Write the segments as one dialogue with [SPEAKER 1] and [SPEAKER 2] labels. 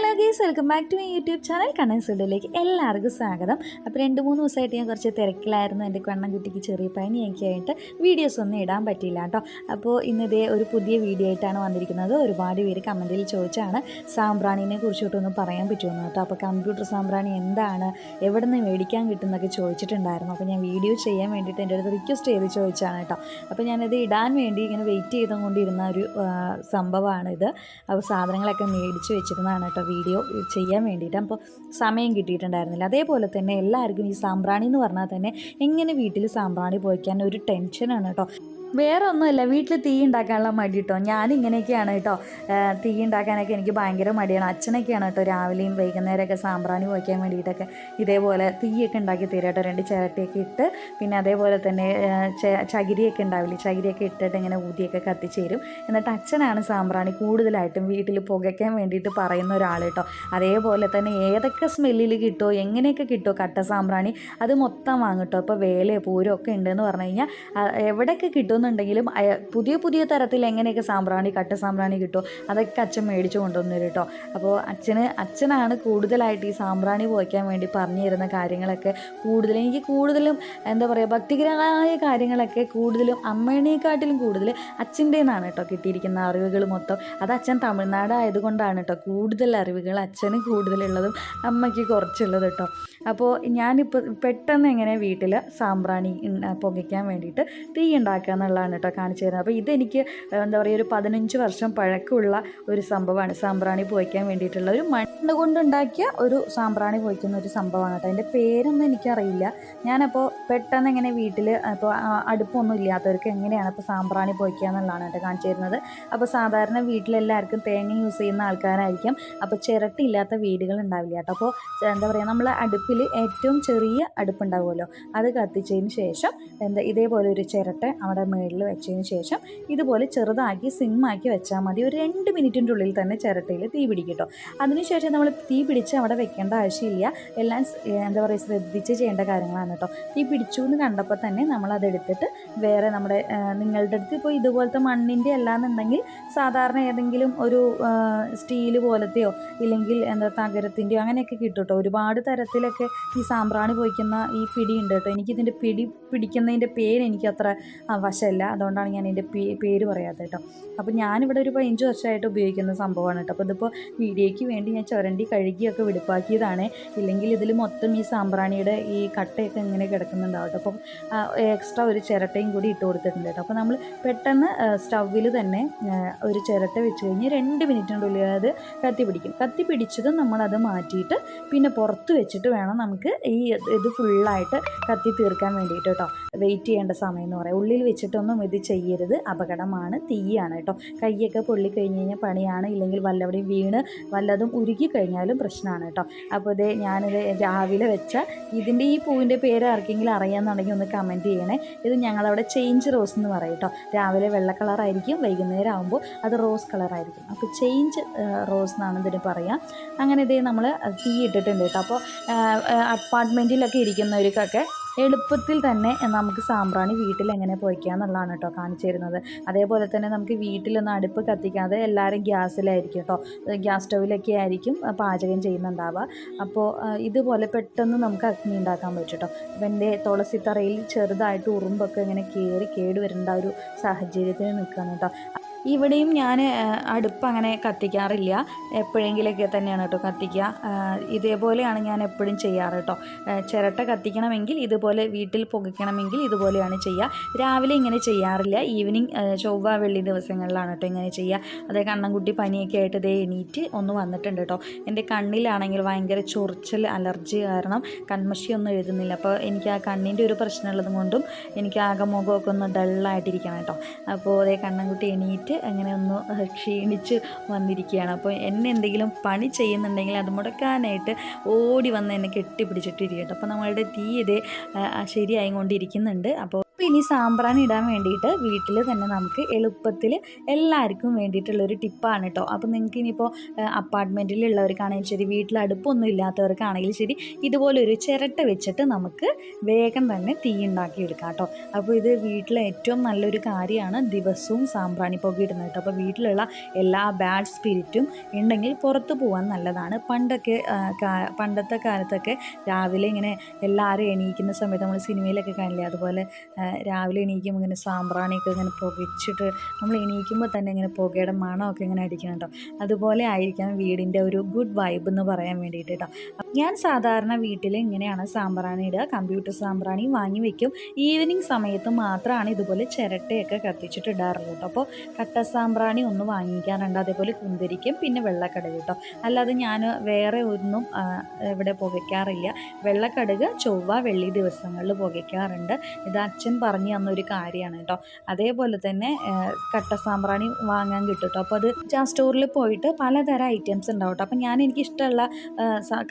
[SPEAKER 1] Hello guys welcome back to my YouTube channel Kannan സുഡിലേക്ക് എല്ലാവർക്കും സ്വാഗതം. അപ്പോൾ രണ്ട് മൂന്ന് ദിവസമായിട്ട് ഞാൻ കുറച്ച് തിരക്കിലായിരുന്നു എന്റെ കണ്ണൻകുട്ടിക്ക് ചെറിയ പനിയൊക്കെ ആയിട്ട്. വീഡിയോസ് ഒന്നും ഇടാൻ പറ്റിയില്ല കേട്ടോ. അപ്പോൾ ഇന്നിതേ ഒരു പുതിയ വീഡിയോ ആയിട്ടാണ് വന്നിരിക്കുന്നത്. ഒരുപാട് പേര് കമന്റിൽ ചോദിച്ചാണ് സാമ്പ്രാണിനെ കുറിച്ചിട്ടൊന്ന് പറയാൻ പറ്റുമെന്ന് കേട്ടോ. അപ്പോൾ കമ്പ്യൂട്ടർ സാമ്പ്രാണി എന്താണ് എവിടെ നിന്ന് മേടിക്കാൻ കിട്ടുന്നൊക്കെ ചോദിച്ചിട്ടുണ്ടായിരുന്നു. അപ്പോൾ ഞാൻ വീഡിയോ ചെയ്യാൻ വേണ്ടിയിട്ട് എന്റെ അടുത്ത് റിക്വസ്റ്റ് ചെയ്ത് ചോദിച്ചാണ് കേട്ടോ. അപ്പോൾ ഞാനത് ഇടാൻ വേണ്ടി ഇങ്ങനെ വെയിറ്റ് ചെയ്തുകൊണ്ടിരുന്ന ഒരു സംഭവമാണിത്. അപ്പോൾ സാധനങ്ങളൊക്കെ മേടിച്ച് വെച്ചിരുന്നതാണ് കേട്ടോ വീഡിയോ ചെയ്യാൻ വേണ്ടിയിട്ട്. അപ്പോൾ സമയം കിട്ടിയിട്ടുണ്ടായിരുന്നില്ല. അതേപോലെ തന്നെ എല്ലാവർക്കും ഈ സാമ്പ്രാണി എന്ന് പറഞ്ഞാൽ തന്നെ എങ്ങനെ വീട്ടിൽ സാമ്പ്രാണി പോയിക്കാൻ ഒരു ടെൻഷനാണ് കേട്ടോ. വേറെ ഒന്നുമില്ല വീട്ടിൽ തീ ഉണ്ടാക്കാനുള്ള മടി കേട്ടോ ഞാനിങ്ങനെയൊക്കെയാണ് കേട്ടോ. തീ ഉണ്ടാക്കാനൊക്കെ എനിക്ക് ഭയങ്കര മടിയാണ്. അച്ഛനൊക്കെയാണ് കേട്ടോ രാവിലെയും വൈകുന്നേരമൊക്കെ സാമ്പ്രാണി പോയിക്കാൻ വേണ്ടിയിട്ടൊക്കെ ഇതേപോലെ തീയൊക്കെ ഉണ്ടാക്കി തരും കേട്ടോ. രണ്ട് ചിരട്ടയൊക്കെ ഇട്ട് പിന്നെ അതേപോലെ തന്നെ ചകിരിയൊക്കെ ഉണ്ടാവില്ലേ? ചകിരിയൊക്കെ ഇട്ടിട്ട് ഇങ്ങനെ ഊതിയൊക്കെ കത്തിച്ച് തരും. എന്നിട്ട് അച്ഛനാണ് സാമ്പ്രാണി കൂടുതലായിട്ടും വീട്ടിൽ പുകയ്ക്കാൻ വേണ്ടിയിട്ട് പറയുന്ന ഒരാൾ കേട്ടോ. അതേപോലെ തന്നെ ഏതൊക്കെ സ്മെല്ലിൽ കിട്ടുമോ എങ്ങനെയൊക്കെ കിട്ടുമോ കട്ട സാമ്പ്രാണി അത് മൊത്തം വാങ്ങും കേട്ടോ. ഇപ്പോൾ വേലയോ പൂരമൊക്കെ ഉണ്ടെന്ന് പറഞ്ഞു കഴിഞ്ഞാൽ എവിടെയൊക്കെ കിട്ടുമെന്നുണ്ടെങ്കിലും അയ- പുതിയ പുതിയ തരത്തിൽ എങ്ങനെയൊക്കെ സാമ്പ്രാണി കട്ട സാമ്പ്രാണി കിട്ടുമോ അതൊക്കെ അച്ഛൻ മേടിച്ചു കൊണ്ടുവന്നു കേട്ടോ അപ്പോൾ അച്ഛന് അച്ഛനാണ് കൂടുതലായിട്ട് ഈ സാമ്പ്രാണി പോയിക്കാൻ വേണ്ടി പറഞ്ഞു തരുന്ന കാര്യങ്ങളൊക്കെ കൂടുതൽ എനിക്ക് കൂടുതലും എന്താ പറയുക ഭക്തികരമായ കാര്യങ്ങളൊക്കെ കൂടുതലും അമ്മേനെക്കാട്ടിലും കൂടുതൽ അച്ഛന്റെ നിന്നാണ് കേട്ടോ കിട്ടിയിരിക്കുന്ന അറിവുകൾ മൊത്തം. അത് അച്ഛൻ തമിഴ്നാട് ആയതുകൊണ്ടാണ് കേട്ടോ കൂടുതൽ അറിവുകൾ അച്ഛന് കൂടുതലുള്ളതും അമ്മയ്ക്ക് കുറച്ചുള്ളത് കേട്ടോ അപ്പോൾ ഞാനിപ്പോൾ പെട്ടെന്ന് എങ്ങനെ വീട്ടിൽ സാമ്പ്രാണി പുകയ്ക്കാൻ വേണ്ടിയിട്ട് തീ ഉണ്ടാക്കുക എന്നുള്ളതാണ് കേട്ടോ കാണിച്ചു തരുന്നത് അപ്പോൾ ഇതെനിക്ക് എന്താ പറയുക ഒരു പതിനഞ്ച് വർഷം പഴക്കമുള്ള ഒരു സംഭവമാണ്. സാമ്പ്രാണി പോയിക്കാൻ വേണ്ടിയിട്ടുള്ള ഒരു മണ്ണ് കൊണ്ടുണ്ടാക്കിയ ഒരു സാമ്പ്രാണി പോയിക്കുന്ന ഒരു സംഭവമാണ് കേട്ടോ. അതിന്റെ പേരൊന്നും എനിക്കറിയില്ല. ഞാനപ്പോൾ പെട്ടെന്ന് എങ്ങനെ വീട്ടിൽ അപ്പോൾ അടുപ്പൊന്നും ഇല്ലാത്തവർക്ക് എങ്ങനെയാണ് ഇപ്പോൾ സാമ്പ്രാണി പോയിക്കുക എന്നുള്ളതാണ് കേട്ടോ കാണിച്ചു തരുന്നത് അപ്പോൾ സാധാരണ വീട്ടിലെല്ലാവർക്കും തേങ്ങ യൂസ് ചെയ്യുന്ന ആൾക്കാരായിരിക്കും. അപ്പോൾ ചിരട്ടില്ലാത്ത വീടുകൾ ഉണ്ടാവില്ല കേട്ടോ. അപ്പോൾ എന്താ പറയുക നമ്മൾ അടുപ്പിൽ ഏറ്റവും ചെറിയ അടുപ്പുണ്ടാവുമല്ലോ. അത് കത്തിച്ചതിന് ശേഷം എന്താ ഇതേപോലെ ഒരു ചിരട്ട അവിടെ മുകളിൽ വെച്ചതിന് ശേഷം ഇതുപോലെ ചെറുതാക്കി സിമ്മാക്കി വെച്ചാൽ മതി. ഒരു രണ്ട് മിനിറ്റിന്റെ ഉള്ളിൽ തന്നെ ചിരട്ടയിൽ തീ പിടിക്കും കേട്ടോ അതിനുശേഷം നമ്മൾ തീ പിടിച്ച് അവിടെ വെക്കേണ്ട ആവശ്യമില്ല. എല്ലാം എന്താ പറയുക ശ്രദ്ധിച്ച് ചെയ്യേണ്ട കാര്യങ്ങളാണ് കേട്ടോ. തീ പിടിച്ചു എന്ന് കണ്ടപ്പോൾ തന്നെ നമ്മളതെടുത്തിട്ട് വേറെ നമ്മുടെ നിങ്ങളുടെ അടുത്ത് ഇപ്പോൾ ഇതുപോലത്തെ മണ്ണിന്റെ അല്ലാന്നുണ്ടെങ്കിൽ സാധാരണ ഏതെങ്കിലും ഒരു സ്റ്റീൽ പോലത്തെയോ ഇല്ലെങ്കിൽ എന്താ തകരത്തിന്റെയോ അങ്ങനെയൊക്കെ കിട്ടും കേട്ടോ. ഒരുപാട് തരത്തിലൊക്കെ ഈ സാമ്പ്രാണി പോയിക്കുന്ന ഈ പിടി ഉണ്ട് കേട്ടോ. എനിക്കിതിന്റെ പിടി പിടിക്കുന്നതിന്റെ പേര് എനിക്ക് അത്ര വശമല്ല അതുകൊണ്ടാണ് ഞാൻ ഇതിന്റെ പേര് പറയാത്തത് കേട്ടോ. അപ്പോൾ ഞാനിവിടെ ഒരു പതിനഞ്ച് വർഷമായിട്ട് ഉപയോഗിക്കുന്ന സംഭവമാണ് കേട്ടോ. അപ്പോൾ ഇതിപ്പോൾ വീഡിയോയ്ക്ക് വേണ്ടി ഞാൻ ചുരണ്ടി കഴുകിയൊക്കെ വെടുപ്പാക്കിയതാണ് ഇല്ലെങ്കിൽ ഇതിൽ മൊത്തം ഈ സാമ്പ്രാണിയുടെ ഈ കട്ടയൊക്കെ ഇങ്ങനെ കിടക്കുന്നുണ്ടാവും അപ്പോൾ എക്സ്ട്രാ ഒരു ചിരട്ടയും കൂടി ഇട്ട് കൊടുത്തിട്ടുണ്ട് കേട്ടോ. അപ്പോൾ നമ്മൾ പെട്ടെന്ന് സ്റ്റൗവിൽ തന്നെ ഒരു ചിരട്ട വെച്ച് കഴിഞ്ഞ് രണ്ട് മിനിറ്റിന്റെ ഉള്ളിൽ അത് കത്തി പിടിക്കും. കത്തി പിടിച്ചതും നമ്മളത് മാറ്റിയിട്ട് പിന്നെ പുറത്ത് വെച്ചിട്ട് വേണം നമുക്ക് ഈ ഇത് ഫുള്ളായിട്ട് കത്തി തീർക്കാൻ വേണ്ടിയിട്ട് കേട്ടോ. വെയിറ്റ് ചെയ്യേണ്ട സമയം എന്ന് പറയാം. ഉള്ളിൽ വെച്ചിട്ടൊന്നും ഇത് ചെയ്യരുത്. അപകടമാണ് തീയാണ് കേട്ടോ. കൈയൊക്കെ പൊള്ളി കഴിഞ്ഞ് കഴിഞ്ഞാൽ പണിയാണ്. ഇല്ലെങ്കിൽ വല്ലവിടെയും വീണ് വല്ലതും ഉരുകി കഴിഞ്ഞാലും പ്രശ്നമാണ് കേട്ടോ. അപ്പോൾ ഇത് ഞാനിത് രാവിലെ വെച്ച ഇതിന്റെ ഈ പൂവിന്റെ പേര് ആർക്കെങ്കിലും അറിയാമെന്നുണ്ടെങ്കിൽ ഒന്ന് കമന്റ് ചെയ്യണേ. ഇത് ഞങ്ങളവിടെ ചേഞ്ച് റോസ് എന്ന് പറയും കേട്ടോ. രാവിലെ വെള്ള കളറായിരിക്കും വൈകുന്നേരം ആകുമ്പോൾ അത് റോസ് കളറായിരിക്കും അപ്പോൾ ചേഞ്ച് റോസ് എന്നാണ് ഇതിന് പറയുക അങ്ങനെ ഇതേ നമ്മൾ തീ ഇട്ടിട്ടുണ്ട് കേട്ടോ. അപ്പോൾ അപ്പാർട്ട്മെന്റിലൊക്കെ ഇരിക്കുന്നവർക്കൊക്കെ എളുപ്പത്തിൽ തന്നെ നമുക്ക് സാമ്പ്രാണി വീട്ടിൽ എങ്ങനെ പൊയ്ക്കുക എന്നുള്ളതാണ് കേട്ടോ കാണിച്ചു തരുന്നത്. അതേപോലെ തന്നെ നമുക്ക് വീട്ടിലൊന്നും അടുപ്പ് കത്തിക്കാതെ എല്ലാവരും ഗ്യാസിലായിരിക്കും കേട്ടോ ഗ്യാസ് സ്റ്റൗവിലൊക്കെ ആയിരിക്കും പാചകം ചെയ്യുന്നുണ്ടാവുക. അപ്പോൾ ഇതുപോലെ പെട്ടെന്ന് നമുക്ക് അഗ്നി ഉണ്ടാക്കാൻ പറ്റും കേട്ടോ അപ്പോൾ എന്റെ തുളസിത്തറയിൽ ചെറുതായിട്ട് ഉറുമ്പൊക്കെ ഇങ്ങനെ കയറി കേട് വരേണ്ട ഒരു സാഹചര്യത്തിൽ നിൽക്കുകയാണ് കേട്ടോ ഇവിടെയും ഞാൻ അടുപ്പ് അങ്ങനെ കത്തിക്കാറില്ല. എപ്പോഴെങ്കിലൊക്കെ തന്നെയാണ് കേട്ടോ കത്തിക്കുക. ഇതേപോലെയാണ് ഞാൻ എപ്പോഴും ചെയ്യാറ് കേട്ടോ. ചിരട്ട കത്തിക്കണമെങ്കിൽ ഇതുപോലെ വീട്ടിൽ പുകയ്ക്കണമെങ്കിൽ ഇതുപോലെയാണ് ചെയ്യുക. രാവിലെ ഇങ്ങനെ ചെയ്യാറില്ല. ഈവനിങ് ചൊവ്വ വെള്ളി ദിവസങ്ങളിലാണ് കേട്ടോ ഇങ്ങനെ ചെയ്യുക. അതേ കണ്ണൻകുട്ടി പനിയൊക്കെ ആയിട്ട് ഇതേ എണീറ്റ് ഒന്ന് വന്നിട്ടുണ്ട് കേട്ടോ. എന്റെ കണ്ണിലാണെങ്കിൽ ഭയങ്കര ചൊറിച്ചൽ അലർജി കാരണം കൺമഷിയൊന്നും എഴുതുന്നില്ല. അപ്പോൾ എനിക്ക് ആ കണ്ണിന്റെ ഒരു പ്രശ്നമുള്ളത് കൊണ്ടും എനിക്ക് ആകെ മുഖമൊക്കെ ഒന്ന് ഡള്ളായിട്ടിരിക്കണം കേട്ടോ. അപ്പോൾ അതേ കണ്ണൻകുട്ടി എണീറ്റ് അങ്ങനെ ഒന്ന് ക്ഷീണിച്ച് വന്നിരിക്കുകയാണ്. അപ്പോൾ എന്നെ എന്തെങ്കിലും പണി ചെയ്യുന്നുണ്ടെങ്കിൽ അത് മുടക്കാനായിട്ട് ഓടി വന്ന് എന്നെ കെട്ടിപ്പിടിച്ചിട്ടിരിക്കട്ടെ അപ്പോൾ നമ്മളുടെ തീ ശരിയായി കൊണ്ടിരിക്കുന്നുണ്ട് അപ്പോൾ അപ്പോൾ ഇനി സാമ്പ്രാണി ഇടാൻ വേണ്ടിയിട്ട് വീട്ടിൽ തന്നെ നമുക്ക് എളുപ്പത്തിൽ എല്ലാവർക്കും വേണ്ടിയിട്ടുള്ളൊരു ടിപ്പാണ് കേട്ടോ അപ്പോൾ നിങ്ങൾക്ക് ഇനിയിപ്പോൾ അപ്പാർട്ട്മെന്റിലുള്ളവർക്കാണെങ്കിലും ശരി വീട്ടിൽ അടുപ്പൊന്നും ഇല്ലാത്തവർക്കാണെങ്കിലും ശരി ഇതുപോലൊരു ചിരട്ട വെച്ചിട്ട് നമുക്ക് വേഗം തന്നെ തീ ഉണ്ടാക്കി എടുക്കാം കേട്ടോ അപ്പോൾ ഇത് വീട്ടിലെ ഏറ്റവും നല്ലൊരു കാര്യമാണ് ദിവസവും സാമ്പ്രാണി പുക ഇടുന്നത് കേട്ടോ അപ്പോൾ വീട്ടിലുള്ള എല്ലാ ബാഡ് സ്പിരിറ്റും ഉണ്ടെങ്കിൽ പുറത്ത് പോകാൻ നല്ലതാണ്. പണ്ടൊക്കെ പണ്ടത്തെ കാലത്തൊക്കെ രാവിലെ ഇങ്ങനെ എല്ലാവരും എണീക്കുന്ന സമയത്ത് നമ്മൾ സിനിമയിലൊക്കെ കാണില്ലേ അതുപോലെ രാവിലെ എണീക്കുമ്പോൾ ഇങ്ങനെ സാമ്പ്രാണിയൊക്കെ ഇങ്ങനെ പുകച്ചിട്ട് നമ്മൾ എണീക്കുമ്പോൾ തന്നെ ഇങ്ങനെ പുകയുടെ മണമൊക്കെ ഇങ്ങനെ അടിക്കണം കേട്ടോ അതുപോലെ ആയിരിക്കണം വീടിന്റെ ഒരു ഗുഡ് വൈബ് എന്ന് പറയാൻ വേണ്ടിയിട്ട് കേട്ടോ ഞാൻ സാധാരണ വീട്ടിൽ ഇങ്ങനെയാണ് സാമ്പ്രാണി ഇടുക. കമ്പ്യൂട്ടർ സാമ്പ്രാണി വാങ്ങി വെക്കും. ഈവനിങ് സമയത്ത് മാത്രമാണ് ഇതുപോലെ ചിരട്ടയൊക്കെ കത്തിച്ചിട്ട് ഇടാറുള്ളൂ കേട്ടോ അപ്പോൾ കട്ട സാമ്പ്രാണി ഒന്ന് വാങ്ങിക്കാറുണ്ട്. അതേപോലെ കുന്തിരിക്കും പിന്നെ വെള്ളക്കടുക് കേട്ടോ അല്ലാതെ ഞാൻ വേറെ ഒന്നും ഇവിടെ പുകയ്ക്കാറില്ല. വെള്ളക്കടുക് ചൊവ്വ വെള്ളി ദിവസങ്ങളിൽ പുകയ്ക്കാറുണ്ട്. ഇത് അച്ഛൻ പറഞ്ഞു തന്ന ഒരു കാര്യമാണ് കേട്ടോ. അതേപോലെ തന്നെ കട്ട സാമ്പ്രാണി വാങ്ങാൻ കിട്ടും കേട്ടോ. അപ്പോൾ അത് ആ സ്റ്റോറിൽ പോയിട്ട് പലതരം ഐറ്റംസ് ഉണ്ടാവും കേട്ടോ. അപ്പോൾ ഞാൻ എനിക്ക് ഇഷ്ടമുള്ള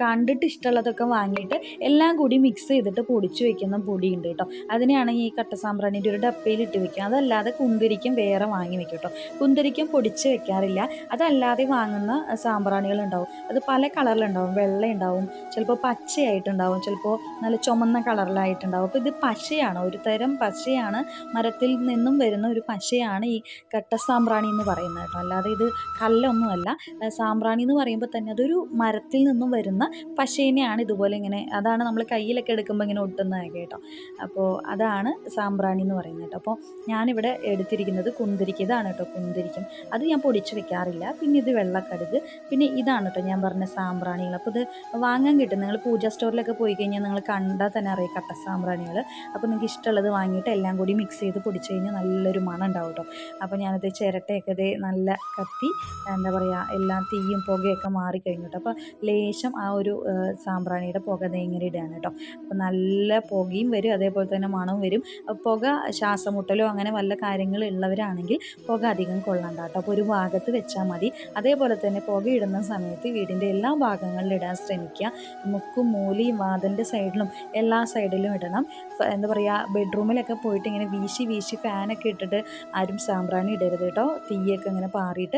[SPEAKER 1] കണ്ടിട്ട് ഇഷ്ടമുള്ളതൊക്കെ വാങ്ങിയിട്ട് എല്ലാം കൂടി മിക്സ് ചെയ്തിട്ട് പൊടിച്ച് വെക്കുന്ന പൊടിയുണ്ട് കേട്ടോ. അതിനെയാണ് ഈ കട്ട സാമ്പ്രാണിന്റെ ഒരു ഡപ്പയിൽ ഇട്ട് വെക്കുക. അതല്ലാതെ കുന്തിരിക്കും വേറെ വാങ്ങി വെക്കും കേട്ടോ. കുന്തിരിക്കും പൊടിച്ച് വെക്കാറില്ല. അതല്ലാതെ വാങ്ങുന്ന സാമ്പ്രാണികൾ ഉണ്ടാവും. അത് പല കളറിലുണ്ടാവും വെള്ള ഉണ്ടാവും. ചിലപ്പോൾ പച്ചയായിട്ടുണ്ടാവും. ചിലപ്പോൾ നല്ല ചുമന്ന കളറിലായിട്ടുണ്ടാവും അപ്പോൾ ഇത് പശയാണ്. ഒരു തരം പശയാണ് മരത്തിൽ നിന്നും വരുന്ന ഒരു പശയാണ് ഈ കട്ട സാമ്പ്രാണി എന്ന് പറയുന്നത് കേട്ടോ. അല്ലാതെ ഇത് കല്ലൊന്നുമല്ല. സാമ്പ്രാണി എന്ന് പറയുമ്പോൾ തന്നെ അതൊരു മരത്തിൽ നിന്നും വരുന്ന പശേനെയാണ് ഇതുപോലെ ഇങ്ങനെ അതാണ് നമ്മൾ കയ്യിലൊക്കെ എടുക്കുമ്പോൾ ഇങ്ങനെ ഒട്ടുന്നതൊക്കെ കേട്ടോ. അപ്പോൾ അതാണ് സാമ്പ്രാണി എന്ന് പറയുന്നത് കേട്ടോ. അപ്പോൾ ഞാനിവിടെ എടുത്തിരിക്കുന്നത് കുന്തിരിക്ക ഇതാണ് കേട്ടോ കുന്തിരിക്കും. അത് ഞാൻ പൊടിച്ച് വെക്കാറില്ല. പിന്നെ ഇത് വെള്ളക്കടുക്. പിന്നെ ഇതാണ് കേട്ടോ ഞാൻ പറഞ്ഞ സാമ്പ്രാണികൾ. അപ്പോൾ ഇത് വാങ്ങാൻ കിട്ടും. നിങ്ങൾ പൂജ സ്റ്റോറിലൊക്കെ പോയി കഴിഞ്ഞാൽ നിങ്ങൾ കണ്ടാൽ തന്നെ അറിയാം കട്ട സാമ്പ്രാണികൾ. അപ്പോൾ നിങ്ങൾക്ക് ഇഷ്ടമുള്ളത് വാങ്ങിയിട്ട് എല്ലാം കൂടി മിക്സ് ചെയ്ത് പൊടിച്ച് കഴിഞ്ഞാൽ നല്ലൊരു മണം ഉണ്ടാവും കേട്ടോ അപ്പോൾ ഞാനത് ചിരട്ടയൊക്കെ ഇത് നല്ല കത്തി എന്താ പറയുക എല്ലാം തീയും പുകയൊക്കെ മാറിക്കഴിഞ്ഞു കേട്ടോ അപ്പോൾ ലേശം ആ ഒരു സാമ്പ്രാണിയുടെ പുക ഇങ്ങനെ ഇടുകയാണ് കേട്ടോ അപ്പോൾ നല്ല പുകയും വരും അതേപോലെ തന്നെ മണവും വരും. പുക ശ്വാസമുട്ടലോ അങ്ങനെ വല്ല കാര്യങ്ങൾ ഉള്ളവരാണെങ്കിൽ പുക അധികം കൊള്ളണ്ട കേട്ടോ അപ്പോൾ ഒരു ഭാഗത്ത് വെച്ചാൽ മതി. അതേപോലെ തന്നെ പുക ഇടുന്ന സമയത്ത് വീടിന്റെ എല്ലാ ഭാഗങ്ങളിലും ഇടാൻ ശ്രമിക്കുക. മുക്കും മൂലയും വാതിലിന്റെ സൈഡിലും എല്ലാ സൈഡിലും ഇടണം. എന്താ പറയുക ബെഡ്റൂമിലൊക്കെ പോയിട്ട് ഇങ്ങനെ വീശി വീശി ഫാനൊക്കെ ഇട്ടിട്ട് ആരും സാമ്പ്രാണി ഇടരുത് കേട്ടോ. തീയൊക്കെ ഇങ്ങനെ പാറിയിട്ട്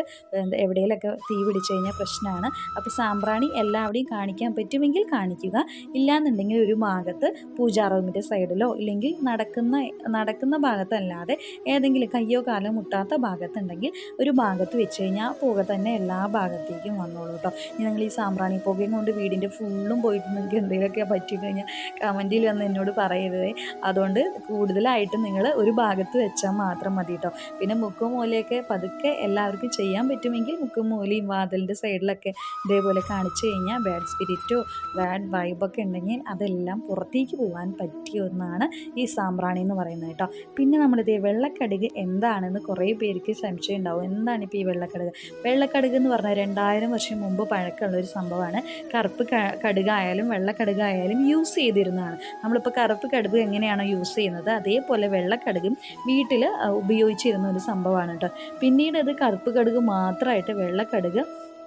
[SPEAKER 1] എവിടെയെങ്കിലൊക്കെ തീ പിടിച്ചു കഴിഞ്ഞാൽ പ്രശ്നമാണ് അപ്പോൾ സാമ്പ്രാണി എല്ലാവിടെയും കാണിക്കാൻ പറ്റുമെങ്കിൽ കാണിക്കുക. ഇല്ലാന്നുണ്ടെങ്കിൽ ഒരു ഭാഗത്ത് പൂജാ റൂമിന്റെ സൈഡിലോ ഇല്ലെങ്കിൽ നടക്കുന്ന നടക്കുന്ന ഭാഗത്തല്ലാതെ ഏതെങ്കിലും കയ്യോ കാലോ മുട്ടാത്ത ഭാഗത്തുണ്ടെങ്കിൽ ഒരു ഭാഗത്ത് വെച്ച് കഴിഞ്ഞാൽ പുക തന്നെ എല്ലാ ഭാഗത്തേക്കും വന്നോളൂ കേട്ടോ. ഇനി നിങ്ങൾ ഈ സാമ്പ്രാണി പുകയും കൊണ്ട് വീടിന്റെ ഫുള്ളും പോയിട്ട് എന്തെങ്കിലുമൊക്കെ പറ്റി കഴിഞ്ഞാൽ കമന്റിൽ വന്ന് എന്നോട് പറയരുതേ. അതുകൊണ്ട് കൂടുതലായിട്ടും നിങ്ങൾ ഒരു ഭാഗത്ത് വെച്ചാൽ മാത്രം മതി കേട്ടോ പിന്നെ മുക്കും മൂലയൊക്കെ പതുക്കെ എല്ലാവർക്കും ചെയ്യാൻ പറ്റുമെങ്കിൽ മുക്കും മൂലയും വാതിലിന്റെ സൈഡിലൊക്കെ ഇതേപോലെ കാണിച്ചു കഴിഞ്ഞാൽ ബാഡ് സ്പിരിറ്റോ ബാഡ് വൈബൊക്കെ ഉണ്ടെങ്കിൽ അതെല്ലാം പുറത്തേക്ക് പോകാൻ പറ്റിയ ഒന്നാണ് ഈ സാമ്പ്രാണി എന്ന് പറയുന്നത് കേട്ടോ പിന്നെ നമ്മളിത് വെള്ളക്കടുക് എന്താണെന്ന് കുറേ പേർക്ക് സംശയം ഉണ്ടാവും. എന്താണ് ഇപ്പോൾ ഈ വെള്ളക്കടുക്? വെള്ളക്കടുക് എന്ന് പറഞ്ഞാൽ രണ്ടായിരം വർഷം മുമ്പ് പഴക്കമുള്ള ഒരു സംഭവമാണ്. കറുപ്പ് കടുകായാലും വെള്ളക്കടുകായാലും യൂസ് ചെയ്തിരുന്നതാണ്. നമ്മളിപ്പോൾ കറുപ്പ് കടുക് എങ്ങനെയാണോ യൂസ് ചെയ്യുന്നത്? അതേപോലെ വെള്ളക്കടുകും വീട്ടിൽ ഉപയോഗിച്ചിരുന്ന ഒരു സംഭവമാണ് കേട്ടോ പിന്നീട് അത് കറുപ്പ് കടുക് മാത്രമായിട്ട് വെള്ളക്കടുക്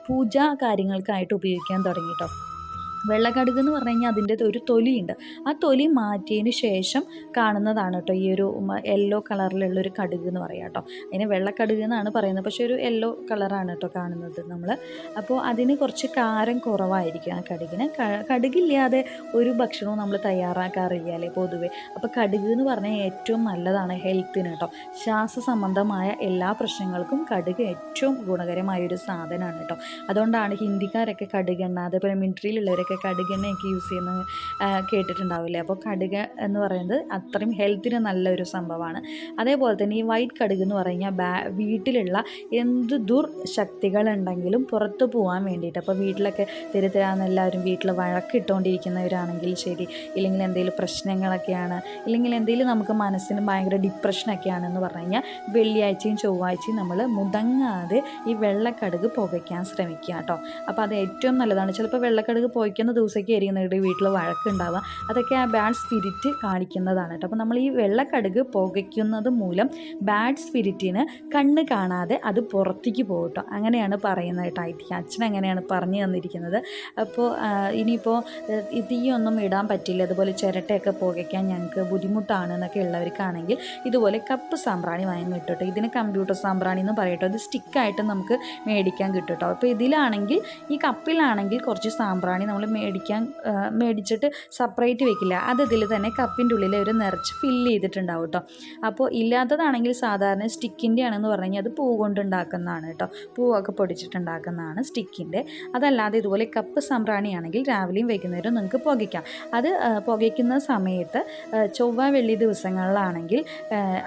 [SPEAKER 1] പൂജാ കാര്യങ്ങൾക്കായിട്ട് ഉപയോഗിക്കാൻ തുടങ്ങി കേട്ടോ വെള്ളക്കടുക് എന്ന് പറഞ്ഞു കഴിഞ്ഞാൽ അതിന്റെ ഒരു തൊലിയുണ്ട്. ആ തൊലി മാറ്റിയതിന് ശേഷം കാണുന്നതാണ് കേട്ടോ ഈ ഒരു യെല്ലോ കളറിലുള്ള ഒരു കടുക് എന്ന് പറയാം കേട്ടോ. അതിന് വെള്ളക്കടുക് എന്നാണ് പറയുന്നത്. പക്ഷേ ഒരു യെല്ലോ കളറാണ് കേട്ടോ കാണുന്നത് നമ്മൾ അപ്പോൾ അതിന് കുറച്ച് കാരം കുറവായിരിക്കും ആ കടുകിന്. കടുകില്ലാതെ ഒരു ഭക്ഷണവും നമ്മൾ തയ്യാറാക്കാറില്ല അല്ലേ പൊതുവേ. അപ്പോൾ കടുക് എന്ന് പറഞ്ഞാൽ ഏറ്റവും നല്ലതാണ് ഹെൽത്തിന് കേട്ടോ. ശ്വാസ സംബന്ധമായ എല്ലാ പ്രശ്നങ്ങൾക്കും കടുക് ഏറ്റവും ഗുണകരമായ ഒരു സാധനമാണ് കേട്ടോ. അതുകൊണ്ടാണ് ഹിന്ദിക്കാരൊക്കെ കടുക് എണ്ണ അതേപോലെ മിലിറ്ററിയിലുള്ളവരൊക്കെ കടുകെണ്ണയൊക്കെ യൂസ് ചെയ്യുന്നത് കേട്ടിട്ടുണ്ടാവില്ലേ? അപ്പോൾ കടുക എന്ന് പറയുന്നത് അത്രയും ഹെൽത്തിന് നല്ലൊരു സംഭവമാണ്. അതേപോലെ തന്നെ ഈ വൈറ്റ് കടുക് എന്ന് പറഞ്ഞാൽ ബാ വീട്ടിലുള്ള എന്ത് ദുർശക്തികളുണ്ടെങ്കിലും പുറത്ത് പോകാൻ വേണ്ടിയിട്ട് അപ്പോൾ വീട്ടിലൊക്കെ തിരുത്തരാന്ന് എല്ലാവരും വീട്ടിൽ വഴക്കിട്ടുകൊണ്ടിരിക്കുന്നവരാണെങ്കിൽ ശരി ഇല്ലെങ്കിൽ എന്തെങ്കിലും പ്രശ്നങ്ങളൊക്കെയാണ് ഇല്ലെങ്കിൽ എന്തെങ്കിലും നമുക്ക് മനസ്സിന് ഭയങ്കര ഡിപ്രഷനൊക്കെയാണെന്ന് പറഞ്ഞു കഴിഞ്ഞാൽ വെള്ളിയാഴ്ചയും ചൊവ്വാഴ്ചയും നമ്മൾ മുടങ്ങാതെ ഈ വെള്ളക്കടുക് പുകയ്ക്കാൻ ശ്രമിക്കുക കേട്ടോ. അപ്പോൾ അത് ഏറ്റവും നല്ലതാണ്. ചിലപ്പോൾ വെള്ളക്കടുക് പുകയ്ക്കുന്ന പൊകയ്ക്കുന്ന ദിവസമൊക്കെ ആയിരിക്കും നിങ്ങളുടെ വീട്ടിൽ വഴക്കുണ്ടാവുക. അതൊക്കെ ആ ബാഡ് സ്പിരിറ്റ് കാണിക്കുന്നതാണ് കേട്ടോ. അപ്പോൾ നമ്മൾ ഈ വെള്ളക്കടുക് പുകയ്ക്കുന്നത് മൂലം ബാഡ് സ്പിരിറ്റിന് കണ്ണ് കാണാതെ അത് പുറത്തേക്ക് പോകട്ടോ കേട്ടോ. അങ്ങനെയാണ് പറയുന്നത് കേട്ടോ. ഐതിഹ്യം അച്ഛൻ അങ്ങനെയാണ് പറഞ്ഞു തന്നിരിക്കുന്നത്. അപ്പോൾ ഇനിയിപ്പോൾ തീയൊന്നും ഇടാൻ പറ്റില്ല. അതുപോലെ ചിരട്ടയൊക്കെ പുകയ്ക്കാൻ ഞങ്ങൾക്ക് ബുദ്ധിമുട്ടാണ് എന്നൊക്കെ ഉള്ളവർക്കാണെങ്കിൽ ഇതുപോലെ കപ്പ് സാമ്പ്രാണി വാങ്ങി കിട്ടും. ഇതിന് കമ്പ്യൂട്ടർ സാമ്പ്രാണി എന്ന് പറയട്ടോ ഇത് സ്റ്റിക്കായിട്ട് നമുക്ക് മേടിക്കാൻ കിട്ടും കേട്ടോ. അപ്പോൾ ഇതിലാണെങ്കിൽ ഈ കപ്പിലാണെങ്കിൽ കുറച്ച് സാമ്പ്രാണി നമ്മൾ മേടിക്കാൻ മേടിച്ചിട്ട് സെപ്പറേറ്റ് വെക്കില്ല. അത് ഇതിൽ തന്നെ കപ്പിന്റെ ഉള്ളിൽ ഒരു നിറച്ച് ഫില്ല് ചെയ്തിട്ടുണ്ടാവും കേട്ടോ അപ്പോൾ ഇല്ലാത്തതാണെങ്കിൽ സാധാരണ സ്റ്റിക്കിന്റെ ആണെന്ന് പറഞ്ഞു അത് പൂ കൊണ്ടുണ്ടാക്കുന്നതാണ് കേട്ടോ പൂവൊക്കെ പൊടിച്ചിട്ടുണ്ടാക്കുന്നതാണ് സ്റ്റിക്കിന്റെ അതല്ലാതെ ഇതുപോലെ കപ്പ് സംറാണിയാണെങ്കിൽ രാവിലെയും വൈകുന്നേരം നിങ്ങൾക്ക് പുകയ്ക്കാം. അത് പുകയ്ക്കുന്ന സമയത്ത് ചൊവ്വ വെള്ളി ദിവസങ്ങളിലാണെങ്കിൽ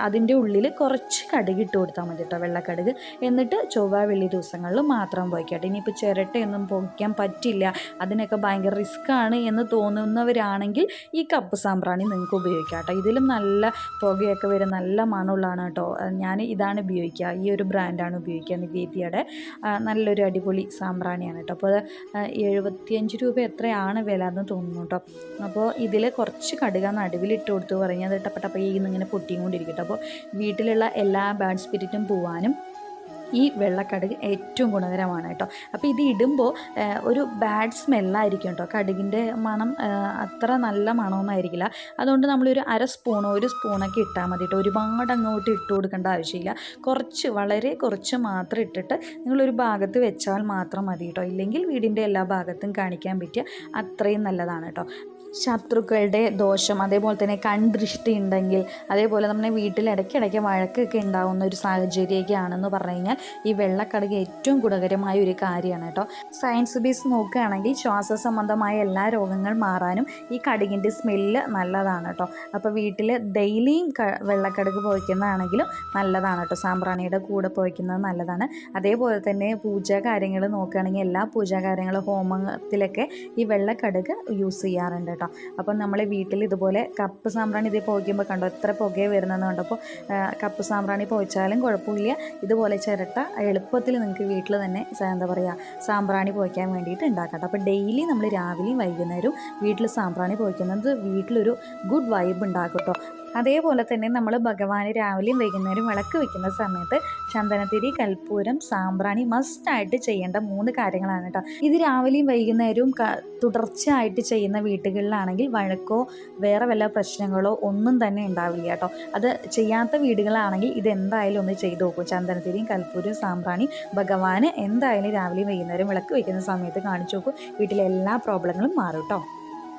[SPEAKER 1] അതിന്റെ ഉള്ളിൽ കുറച്ച് കടുക് ഇട്ട് കൊടുത്താൽ മതി കേട്ടോ വെള്ളക്കടുക്. എന്നിട്ട് ചൊവ്വ വെള്ളി ദിവസങ്ങളിൽ മാത്രം പുകയ്ക്കട്ടെ ഇനിയിപ്പോൾ ചിരട്ടയൊന്നും പുകയ്ക്കാൻ പറ്റില്ല. അതിനൊക്കെ ഭയങ്കര റിസ്ക്കാണ് എന്ന് തോന്നുന്നവരാണെങ്കിൽ ഈ കപ്പ് സാമ്പ്രാണി നിങ്ങൾക്ക് ഉപയോഗിക്കാം കേട്ടോ. ഇതിലും നല്ല പുകയൊക്കെ വരും നല്ല മണമുള്ളതാണ് കേട്ടോ. ഞാൻ ഇതാണ് ഉപയോഗിക്കുക. ഈ ഒരു ബ്രാൻഡാണ് ഉപയോഗിക്കുക നിവേദ്യയുടെ നല്ലൊരു അടിപൊളി സാമ്പ്രാണിയാണ് കേട്ടോ. അപ്പോൾ എഴുപത്തിയഞ്ച് രൂപ എത്രയാണ് വില എന്ന് തോന്നുന്നു കേട്ടോ. അപ്പോൾ ഇതിൽ കുറച്ച് കടുക നടുവിലിട്ട് കൊടുത്തു പറഞ്ഞാൽ അത് ടപ്പ ഈ ഇങ്ങനെ പൊട്ടിയും കൊണ്ടിരിക്കും കേട്ടോ. അപ്പോൾ വീട്ടിലുള്ള എല്ലാ ബാഡ് സ്പിരിറ്റും പോവാനും ഈ വെള്ളക്കടുക് ഏറ്റവും ഗുണകരമാണ് കേട്ടോ. അപ്പോൾ ഇത് ഇടുമ്പോൾ ഒരു ബാഡ് സ്മെല്ലായിരിക്കും കേട്ടോ. കടുകിന്റെ മണം അത്ര നല്ല മണമൊന്നും ആയിരിക്കില്ല അതുകൊണ്ട് നമ്മളൊരു അര സ്പൂണോ ഒരു സ്പൂണൊക്കെ ഇട്ടാൽ മതി കേട്ടോ. ഒരുപാട് അങ്ങോട്ട് ഇട്ട് കൊടുക്കേണ്ട ആവശ്യമില്ല. കുറച്ച് വളരെ കുറച്ച് മാത്രം ഇട്ടിട്ട് നിങ്ങളൊരു ഭാഗത്ത് വെച്ചാൽ മാത്രം മതി കേട്ടോ. ഇല്ലെങ്കിൽ വീടിന്റെ എല്ലാ ഭാഗത്തും കാണിക്കാൻ പറ്റിയ അത്രയും നല്ലതാണ് കേട്ടോ. ശത്രുക്കളുടെ ദോഷം അതേപോലെ തന്നെ കൺദൃഷ്ടി ഉണ്ടെങ്കിൽ അതേപോലെ നമ്മുടെ വീട്ടിൽ ഇടയ്ക്കിടയ്ക്ക് വഴക്കൊക്കെ ഉണ്ടാകുന്ന ഒരു സാഹചര്യമൊക്കെ ആണെന്ന് പറഞ്ഞു കഴിഞ്ഞാൽ ഈ വെള്ളക്കടുക് ഏറ്റവും ഗുണകരമായ ഒരു കാര്യമാണ് കേട്ടോ. സയൻസ് ബേസ് നോക്കുകയാണെങ്കിൽ ശ്വാസ സംബന്ധമായ എല്ലാ രോഗങ്ങൾ മാറാനും ഈ കടുകിന്റെ സ്മെല്ല് നല്ലതാണ് കേട്ടോ. അപ്പോൾ വീട്ടിൽ ഡെയിലിയും വെള്ളക്കടുക് പോയിക്കുന്നതാണെങ്കിലും നല്ലതാണ് കേട്ടോ. സാമ്പ്രാണിയുടെ കൂടെ പോയിക്കുന്നത് നല്ലതാണ്. അതേപോലെ തന്നെ പൂജാ കാര്യങ്ങൾ നോക്കുകയാണെങ്കിൽ എല്ലാ പൂജാ കാര്യങ്ങളും ഹോമത്തിലൊക്കെ ഈ വെള്ളക്കടുക് യൂസ് ചെയ്യാറുണ്ട് കേട്ടോ. അപ്പം നമ്മൾ വീട്ടിൽ ഇതുപോലെ കപ്പ് സാമ്പ്രാണി ഇത് പുകയ്ക്കുമ്പോൾ കണ്ടോ? എത്ര പുകയെ വരുന്നതെന്ന് കണ്ടപ്പോൾ കപ്പ് സാമ്പ്രാണി പോയിച്ചാലും കുഴപ്പമില്ല. ഇതുപോലെ ചിരട്ട എളുപ്പത്തിൽ നിങ്ങൾക്ക് വീട്ടിൽ തന്നെ എന്താ പറയുക സാമ്പ്രാണി പുകയ്ക്കാൻ വേണ്ടിയിട്ട് ഉണ്ടാക്കാം അപ്പോൾ ഡെയിലി നമ്മൾ രാവിലെയും വൈകുന്നേരവും വീട്ടിൽ സാമ്പ്രാണി പുകയ്ക്കുന്നത് വീട്ടിലൊരു ഗുഡ് വൈബ് ഉണ്ടാക്കും കേട്ടോ അതേപോലെ തന്നെ നമ്മൾ ഭഗവാന് രാവിലെയും വൈകുന്നേരം വിളക്ക് വെക്കുന്ന സമയത്ത് ചന്ദനത്തിരി കൽപ്പൂരം സാമ്പ്രാണി മസ്റ്റായിട്ട് ചെയ്യേണ്ട മൂന്ന് കാര്യങ്ങളാണ് കേട്ടോ. ഇത് രാവിലെയും വൈകുന്നേരവും തുടർച്ചയായിട്ട് ചെയ്യുന്ന വീടുകളിലാണെങ്കിൽ വഴക്കോ വേറെ വല്ല പ്രശ്നങ്ങളോ ഒന്നും തന്നെ ഉണ്ടാവില്ല കേട്ടോ. അത് ചെയ്യാത്ത വീടുകളാണെങ്കിൽ ഇതെന്തായാലും ഒന്ന് ചെയ്തു നോക്കും. ചന്ദനത്തിരിയും കൽപ്പൂരും സാമ്പ്രാണി ഭഗവാന് എന്തായാലും രാവിലെയും വൈകുന്നേരം വിളക്ക് വയ്ക്കുന്ന സമയത്ത് കാണിച്ചു നോക്കും. വീട്ടിലെ എല്ലാ പ്രോബ്ലങ്ങളും മാറും കേട്ടോ.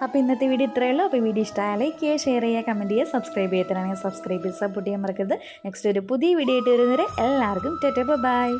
[SPEAKER 1] അപ്പോൾ ഇന്നത്തെ വീഡിയോ ഇത്രയേ ഉള്ളൂ. അപ്പോൾ വീഡിയോ ഇഷ്ടമായ ലൈക്ക് ചെയ്യുക ഷെയർ ചെയ്യുക കമന്റ് ചെയ്യുക സബ്സ്ക്രൈബ് ചെയ്തിട്ടാണെങ്കിൽ സബ്സ്ക്രൈബ് ചെയ്ത് സപ്പോർട്ട് ചെയ്യാൻ മറക്കരുത്. നെക്സ്റ്റ് ഒരു പുതിയ വീഡിയോ ആയിട്ട് വരുന്നവരെ എല്ലാവർക്കും ടെറ്റ ബൈ